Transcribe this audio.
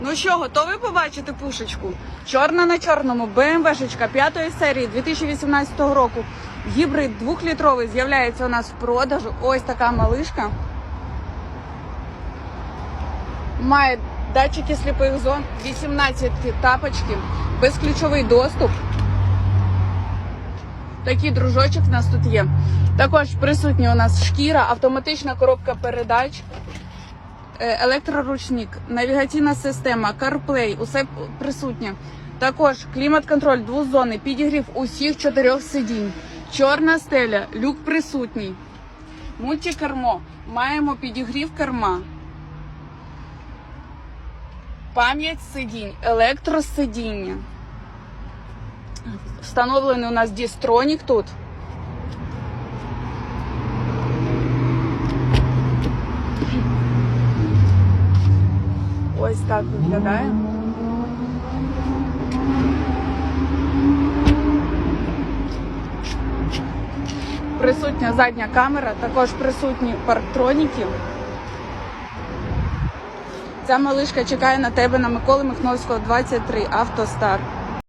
Ну що, готові побачити пушечку? Чорна на чорному, БМВшечка 5 серії 2018 року. Гібрид 2-літровий з'являється у нас в продажу. Ось така малишка. Має датчики сліпих зон, 18 тапочки, безключовий доступ. Такий дружочок в нас тут є. Також присутня у нас шкіра, автоматична коробка передач, електроручник, навігаційна система, CarPlay, усе присутнє. Також клімат-контроль двозонний, підігрів усіх чотирьох сидінь. Чорна стеля, люк присутній. Мультикермо. Маємо підігрів керма. Пам'ять сидінь, електросидіння. Встановлений у нас дістронік тут. Ось так виглядає. Присутня задня камера, також присутні парктроніки. Ця малишка чекає на тебе на Миколи Михновського 23 Автостар.